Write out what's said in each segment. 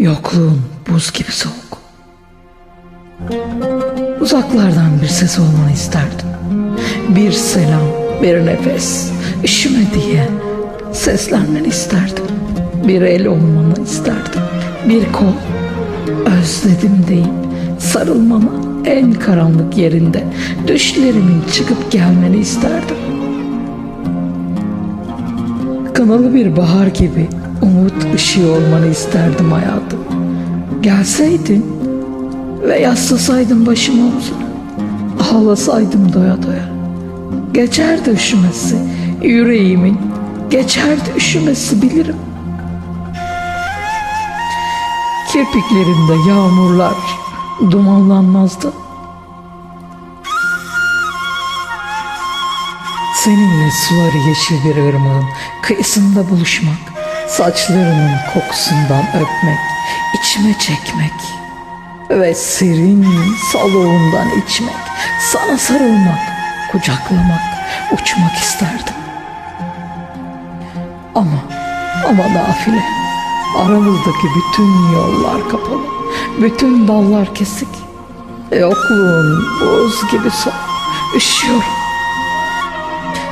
Yokluğun buz gibi soğuk. Uzaklardan bir ses olmanı isterdim. Bir selam, bir nefes, üşüme diye seslenmeni isterdim. Bir el olmanı isterdim. Bir kol, özledim deyip sarılmanı en karanlık yerinde düşlerimin çıkıp gelmeni isterdim. Kanalı bir bahar gibi umut ışığı olmanı isterdim hayatım. Gelseydin ve yaslasaydın başımı omzuna. Ağlasaydım doya doya. Geçerdi üşümesi yüreğimin. Geçerdi üşümesi bilirim. Kirpiklerimde yağmurlar dumanlanmazdı. Seninle suları yeşil bir ırmağın kıyısında buluşmak, saçlarının kokusundan öpmek, içime çekmek ve serin soluğundan içmek, sana sarılmak, kucaklamak, uçmak isterdim. Ama, ama nafile, aramızdaki bütün yollar kapalı, bütün dallar kesik, yokluğun buz gibi soğuk, üşüyorum.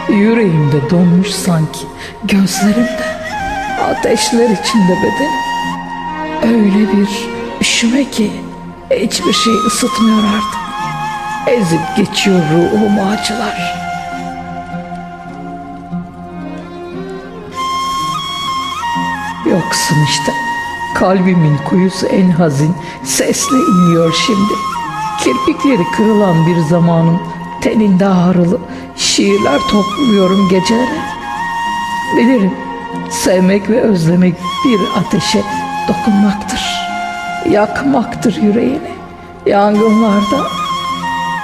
Yüreğimde donmuş sanki gözlerimde ateşler içinde bedenim. Öyle bir üşüme ki hiçbir şey ısıtmıyor artık. Ezip geçiyor ruhumu acılar. Yoksun işte. Kalbimin kuyusu en hazin sesle iniyor şimdi. Kirpikleri kırılan bir zamanın teninde ağrılı şiirler topluyorum gecelere. Bilirim sevmek ve özlemek bir ateşe dokunmaktır. Yakmaktır yüreğini yangınlarda.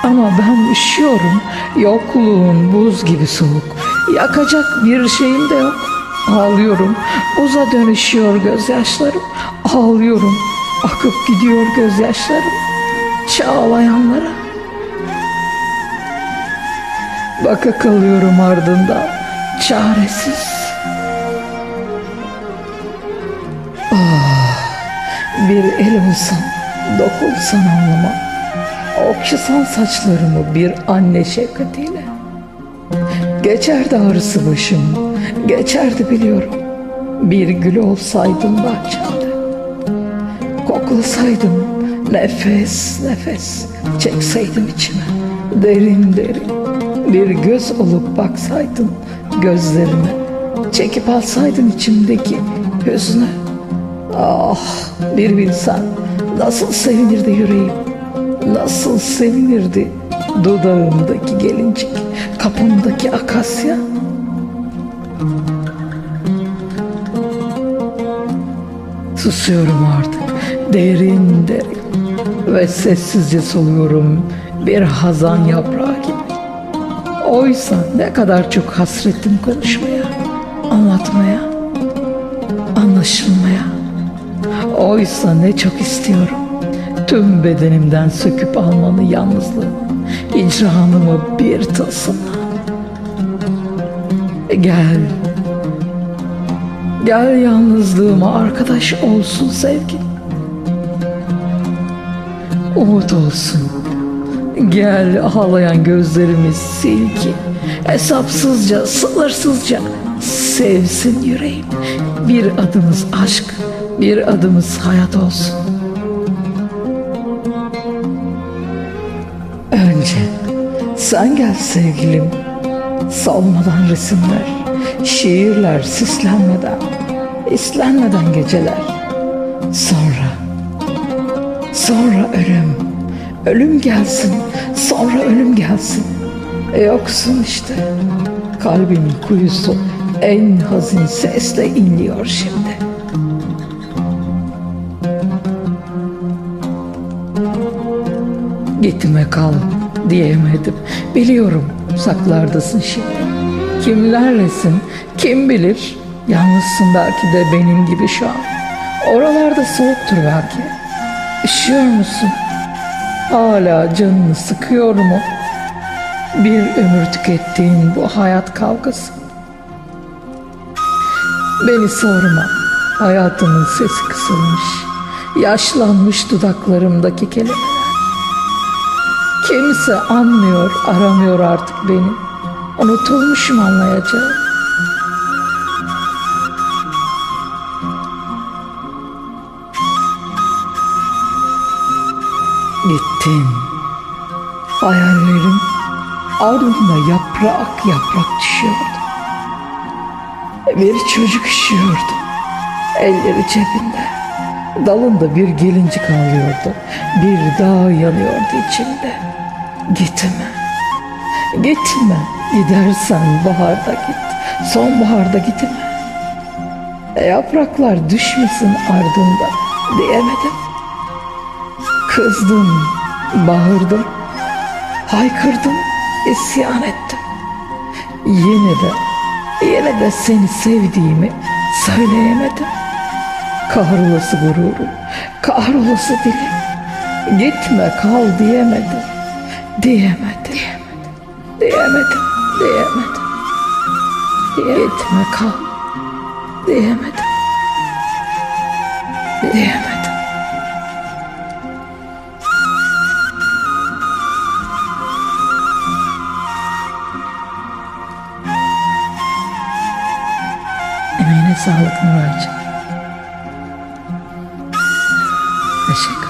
Ama ben üşüyorum yokluğun buz gibi soğuk. Yakacak bir şeyim de yok. Ağlıyorum buza dönüşüyor gözyaşlarım. Ağlıyorum akıp gidiyor gözyaşlarım. Çağlayanlara. Baka kalıyorum ardından çaresiz. Ah, bir el olsan, dokunsan alnıma. Okşasan saçlarımı bir anne şefkatiyle. Geçerdi ağrısı başım, geçerdi biliyorum. Bir gül olsaydım bahçemde. Koklasaydım nefes nefes çekseydim içime derin derin bir göz olup baksaydın gözlerime çekip alsaydın içimdeki hüznü ah bir bilsen nasıl sevinirdi yüreğim nasıl sevinirdi dudağımdaki gelincik kapımdaki akasya Susuyorum artık derin derin ve sessizce soluyorum bir hazan yaprağı gibi. Oysa ne kadar çok hasrettim konuşmaya, anlatmaya, anlaşılmaya. Oysa ne çok istiyorum tüm bedenimden söküp almanı yalnızlığı, icranımı bir tılsımla. Gel, Gel yalnızlığıma arkadaş olsun sevgi. Umut olsun. Gel ağlayan gözlerimi sil ki hesapsızca, sınırsızca sevsin yüreğim. Bir adımız aşk, bir adımız hayat olsun. Önce sen gel sevgilim. Solmadan resimler, şiirler süslenmeden, islenmeden geceler. Sonra, sonra ölüm, ölüm gelsin, sonra ölüm gelsin. E yoksun işte, kalbimin kuyusu en hazin sesle inliyor şimdi. Gitme kal diyemedim. Biliyorum saklardasın şimdi. Kimlerlesin kim bilir. Yalnızsın belki de benim gibi şu an. Oralarda soğuktur belki. Üşüyor musun? Hala canını sıkıyor mu? Bir ömür tükettiğin bu hayat kavgası. Beni sorma. Hayatımın sesi kısılmış. Yaşlanmış dudaklarımdaki kelimeler. Kimse anmıyor, aramıyor artık beni. Unutulmuşum anlayacağım. Gittin. Hayallerim ardında yaprak yaprak düşüyordu. Bir çocuk üşüyordu. Elleri cebinde. Dalında bir gelincik ağlıyordu. Bir dağ yanıyordu içimde. Gitme. Gitme. Gidersen baharda git. Sonbaharda gitme. E, Yapraklar düşmesin ardında diyemedim. Kızdım, bağırdım, haykırdım, isyan ettim. Yine de, yine de seni sevdiğimi söyleyemedim. Kahrolası gururum, kahrolası dilim. Gitme kal diyemedim, diyemedim, diyemedim, diyemedim. Gitme kal, diyemedim, diyemedim. Emeğine sağlık Nuraycığım. Teşekkür